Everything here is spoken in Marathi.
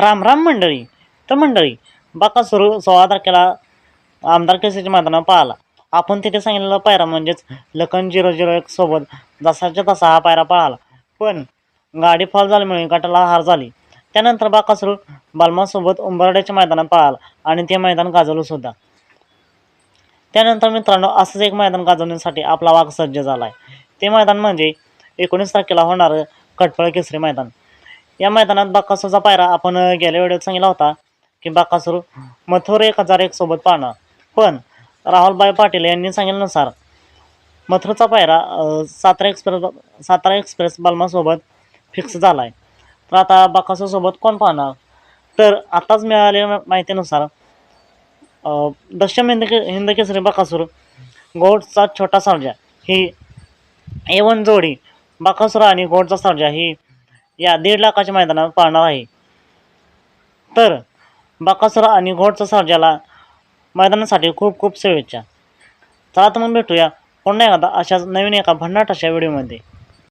राम राम मंडळी. तर मंडळी बाकासुरू सोळा तारखेला आमदार केसरीच्या मैदानावर पाहिला आपण तिथे सांगितलेला पायरा म्हणजेच लखन झिरो झिरो एक सोबत जसाच्या तसा हा पायरा पळाला. पण गाडी फॉल झाल्यामुळे गटाला हार झाली. त्यानंतर बाकासुरू बालमासोबत उंबरड्याच्या मैदानात पळाला आणि ते मैदान गाजवलं सुद्धा. त्यानंतर मित्रांनो असंच एक मैदान गाजवण्यासाठी आपला वाघ सज्ज झाला आहे ते मैदान म्हणजे एकोणीस तारखेला होणारं कटपळ केसरी मैदान. या मैदानात बाकासूरचा पायरा आपण गेल्या वेळेत सांगितला होता की बाकासूर मथुर एक हजार एक सोबत पाहणार पण राहुलबाई पाटील यांनी सांगितल्यानुसार मथुरचा पायरा सातारा एक्सप्रेस सातारा एक्सप्रेस बालमासोबत फिक्स झाला आहे तर आता बाकासूरसोबत कोण पाहणार तर आताच मिळालेल्या माहितीनुसार दशम हिंद हिंदकेसरी हिंद केसरी बाकासूर गोडचा छोटा सावजा. ही एवन जोडी बाकासूर आणि गोडचा सावजा ही या दीड लाखाच्या मैदानात पाहणार आहे. तर बाकासूर आणि घोडचा सर्जाला मैदानासाठी खूप खूप शुभेच्छा. चला तर मग भेटूया पुन्हा एखादा अशाच नवीन एका भन्नाट अशा व्हिडिओमध्ये